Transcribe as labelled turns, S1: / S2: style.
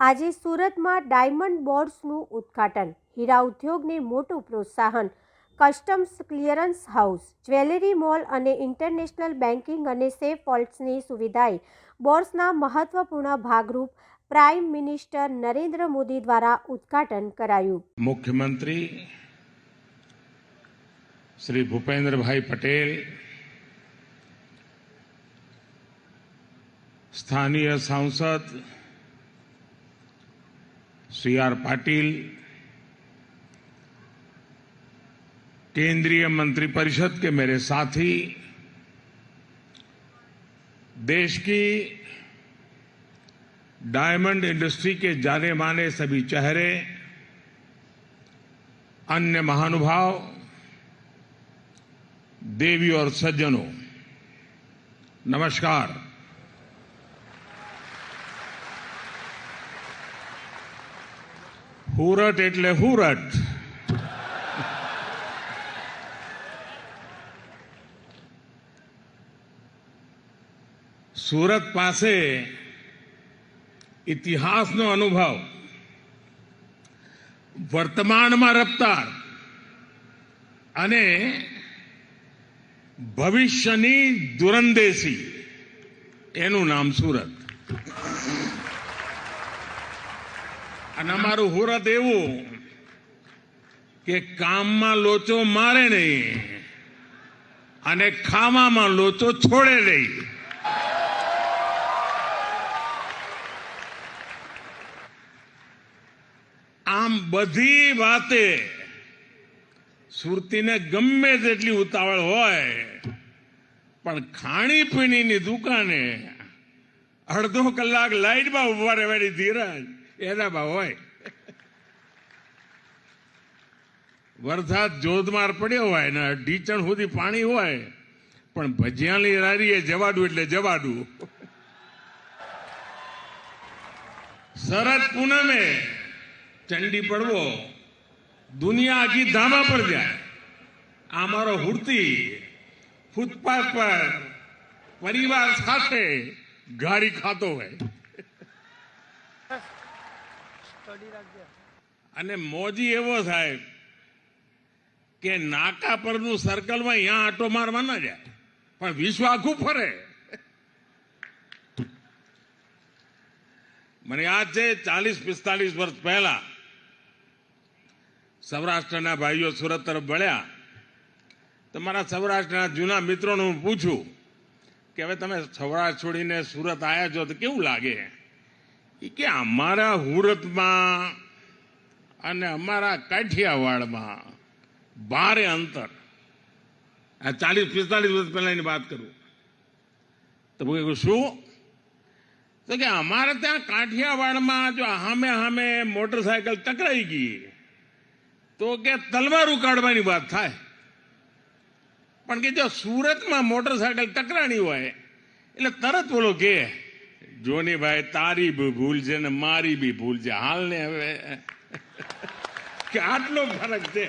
S1: આજે સુરતમાં ડાયમંડ બોર્ડ્સનું ઉદ્ઘાટન. હીરા ઉદ્યોગને મોટું પ્રોત્સાહન. Customs clearance house, jewellery mall અને ઇન્ટરનેશનલ બેન્કિંગ અને સેફ વોલ્ટ્સની સુવિધાએ બોર્ડ્સના મહત્વપૂર્ણ ભાગરૂપ પ્રાઇમ મિનિસ્ટર નરેન્દ્ર મોદી દ્વારા ઉદ્ઘાટન કરાયું.
S2: મુખ્યમંત્રી શ્રી ભૂપેન્દ્રભાઈ પટેલ, સ્થાનીય સાંસદ श्री आर पाटिल, केंद्रीय मंत्रिपरिषद के मेरे साथी, देश की डायमंड इंडस्ट्री के जाने माने सभी चेहरे, अन्य महानुभाव, देवी और सज्जनों, नमस्कार। હુરટ એટલે હુરટ. સુરત પાસે ઇતિહાસનો અનુભવ. વર્તમાનમાં રફતાર અને ભવિષ્યની દુરંદેશી એનું નામ સુરત. અને અમારું હુરત એવું કે કામમાં લોચો મારે નહીં અને ખાવામાં લોચો છોડે નહીં. આમ બધી વાતે સુરતીને ગમે તેટલી ઉતાવળ હોય, પણ ખાણીપીણીની દુકાને અડધો કલાક લાઈટમાં ઊભા રહેવાની ધીરજ એનામાં હોય. વરસાદ જોધમાર પડ્યો હોય ને ઢીચણ સુધી પાણી હોય, પણ ભજીયાની રારીએ જવાડું એટલે જવાડું. શરદ પૂનમે ચંડી પડવો, દુનિયા આખી ધામા પર જાય. આ મારો હુડતી ફૂટપાથ પર પરિવાર સાથે ગાડી ખાતો હોય. અને મોજી એવો સાહેબ કે નાકા પરનું સર્કલમાં અહીંયા આટો મારવા ના જાય. પણ વિશ્વ આખું ફરે. મને યાદ છે ચાલીસ પિસ્તાલીસ વર્ષ પહેલા સૌરાષ્ટ્રના ભાઈઓ સુરત તરફ વળ્યા. તો મારા સૌરાષ્ટ્રના જૂના મિત્રોને હું પૂછું કે હવે તમે સૌરાષ્ટ્ર છોડીને સુરત આવ્યા છો તો કેવું લાગે? એ કે અમારા હુરતમાં અને અમારા કાઠિયાવાડમાં ભારે અંતર. આ ચાલીસ, પિસ્તાલીસ વર્ષ પહેલાની વાત કરું. તો કહ્યું શું? તો કે અમારે ત્યાં કાઠિયાવાડમાં જો હામે હામે મોટરસાયકલ ટકરાઈ ગઈ, તો કે તલવાર ઉકાળવાની વાત થાય. પણ કે જો સુરતમાં મોટરસાયકલ ટકરાણી હોય, એટલે તરત બોલો કે જોની ભાઈ, તારી બી ભૂલ છે ને મારી બી ભૂલ છે. હાલ ને હવે, કે આટલો ફરક છે.